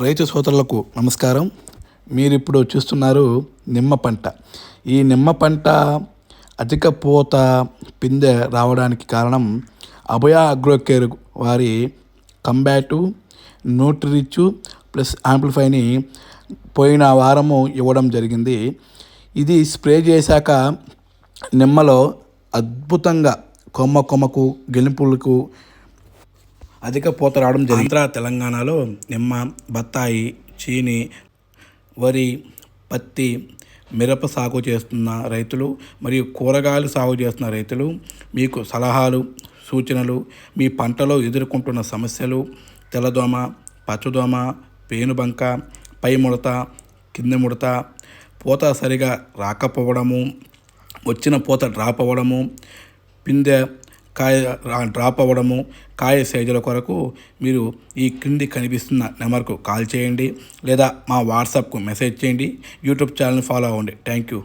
రైతు సోదరులకు నమస్కారం. మీరు ఇప్పుడు చూస్తున్నారు నిమ్మ పంట. ఈ నిమ్మ పంట అధిక పూత పిందె రావడానికి కారణం అభయ అగ్రోకేర్ వారి కంబ్యాటు న్యూట్రిచ్ ప్లస్ యాంప్లిఫైని పోయిన వారము ఇవ్వడం జరిగింది. ఇది స్ప్రే చేశాక నిమ్మలో అద్భుతంగా కొమ్మ కొమ్మకు గెలుపులకు అధిక పూత రావడం జరిగింది ఆంధ్ర తెలంగాణలో నిమ్మ బత్తాయి చీని వరి పత్తి మిరప సాగు చేస్తున్న రైతులు మరియు కూరగాయలు సాగు చేస్తున్న రైతులు మీకు సలహాలు సూచనలు మీ పంటలో ఎదుర్కొంటున్న సమస్యలు తెల్లదోమ పచ్చదోమ పేనుబంక పై ముడత కింది ముడత పూత సరిగా రాకపోవడము వచ్చిన పూత డ్రాప్ అవ్వడము పిందె కాయ డ్రాప్ అవ్వడము కాయ సైజుల కొరకు మీరు ఈ క్రింది కనిపిస్తున్న నెంబర్కు కాల్ చేయండి లేదా మా వాట్సాప్కు మెసేజ్ చేయండి. యూట్యూబ్ ఛానల్ని ఫాలో అవ్వండి. Thank you